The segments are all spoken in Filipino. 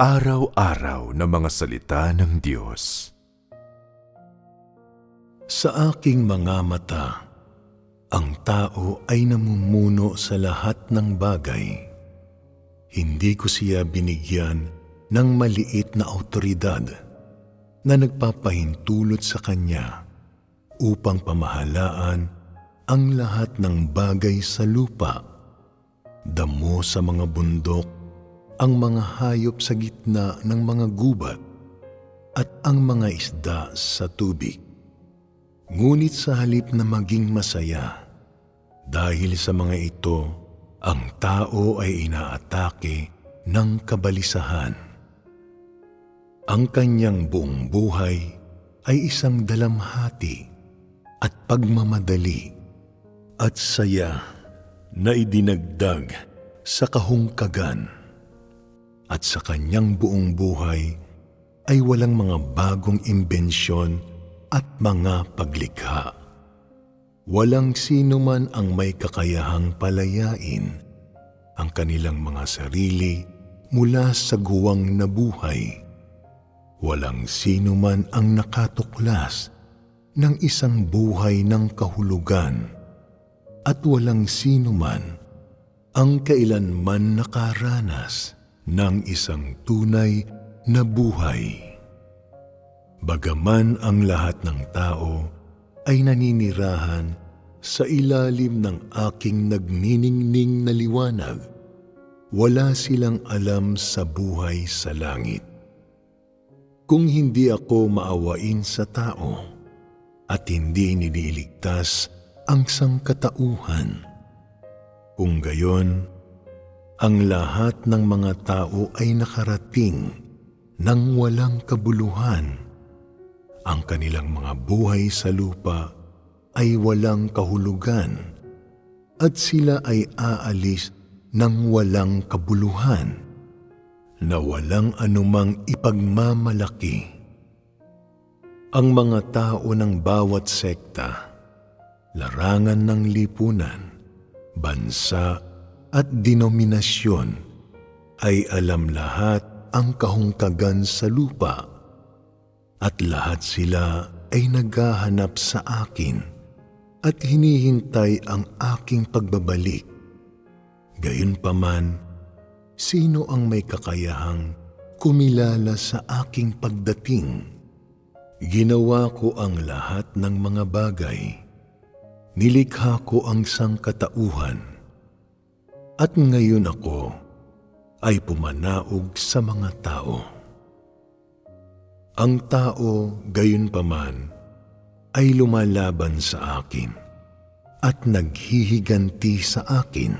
Araw-araw na mga salita ng Diyos. Sa aking mga mata, ang tao ay namumuno sa lahat ng bagay. Hindi ko siya binigyan ng maliit na autoridad na nagpapahintulot sa kanya upang pamahalaan ang lahat ng bagay sa lupa, damo sa mga bundok, ang mga hayop sa gitna ng mga gubat, at ang mga isda sa tubig. Ngunit sa halip na maging masaya, dahil sa mga ito, ang tao ay inaatake ng kabalisahan. Ang kanyang buong buhay ay isang dalamhati at pagmamadali at saya na idinagdag sa kahungkagan at sa kanyang buong buhay ay walang mga bagong imbensyon at mga paglikha. Walang sino man ang may kakayahang palayain ang kanilang mga sarili mula sa guwang na buhay. Walang sino man ang nakatuklas ng isang buhay ng kahulugan at walang sino man ang kailanman nakaranas ng isang tunay na buhay. Bagaman ang lahat ng tao ay naninirahan sa ilalim ng aking nagniningning na liwanag, wala silang alam sa buhay sa langit. Kung hindi ako maawain sa tao at hindi nililigtas ang sangkatauhan, kung gayon, ang lahat ng mga tao ay nakarating ng walang kabuluhan ang kanilang mga buhay sa lupa ay walang kahulugan at sila ay aalis ng walang kabuluhan na walang anumang ipagmamalaki. Ang mga tao ng bawat sekta, larangan ng lipunan, bansa at denominasyon ay alam lahat ang kahungkagan sa lupa at lahat sila ay naghahanap sa akin at hinihintay ang aking pagbabalik. Gayunpaman, sino ang may kakayahang kumilala sa aking pagdating? Ginawa ko ang lahat ng mga bagay. Nilikha ko ang sangkatauhan. At ngayon ako ay pumanaog sa mga tao. Ang tao, gayon paman, ay lumalaban sa akin at naghihiganti sa akin.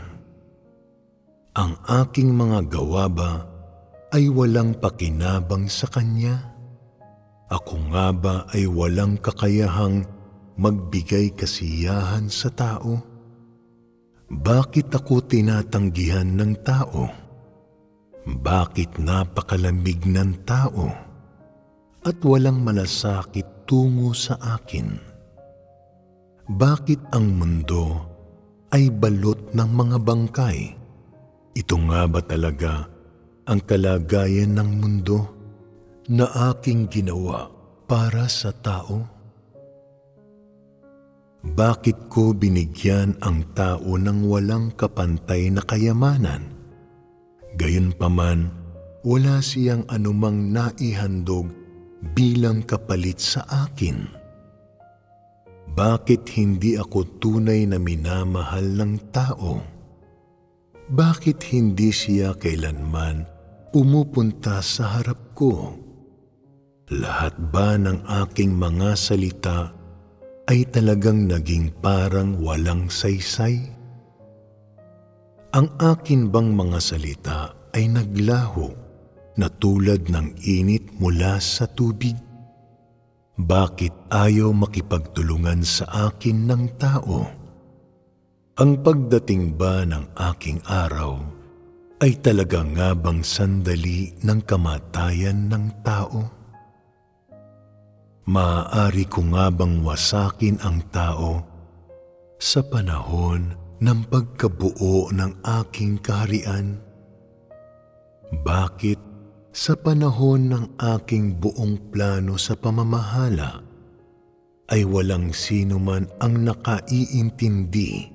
Ang aking mga gawa ba ay walang pakinabang sa kanya? Ako nga ba ay walang kakayahang magbigay kasiyahan sa tao? Bakit ako tinatanggihan ng tao? Bakit napakalamig ng tao? at walang malasakit tungo sa akin. Bakit ang mundo ay balot ng mga bangkay? Ito nga ba talaga ang kalagayan ng mundo na aking ginawa para sa tao? Bakit ko binigyan ang tao ng walang kapantay na kayamanan? Gayunpaman, wala siyang anumang naihandog bilang kapalit sa akin. Bakit hindi ako tunay na minamahal ng tao? Bakit hindi siya kailanman pumupunta sa harap ko? Lahat ba ng aking mga salita ay talagang naging parang walang saysay? Ang akin bang mga salita ay naglaho na tulad ng init mula sa tubig? Bakit ayaw makipagtulungan sa akin ng tao? Ang pagdating ba ng aking araw ay talaga nga bang sandali ng kamatayan ng tao? Maaari ko nga bang wasakin ang tao sa panahon ng pagkabuo ng aking kaharian? Bakit sa panahon ng aking buong plano sa pamamahala, ay walang sino man ang nakaiintindi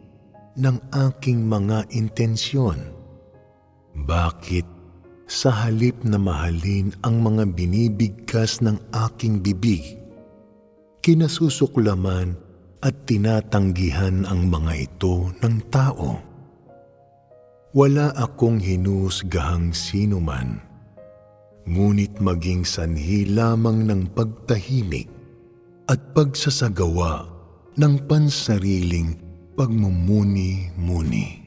ng aking mga intensyon. Bakit sa halip na mahalin ang mga binibigkas ng aking bibig, kinasusuklaman at tinatanggihan ang mga ito ng tao? Wala akong hinusgahang sino man, ngunit maging sanhi lamang ng pagtahimik at pagsasagawa ng pansariling pagmumuni-muni.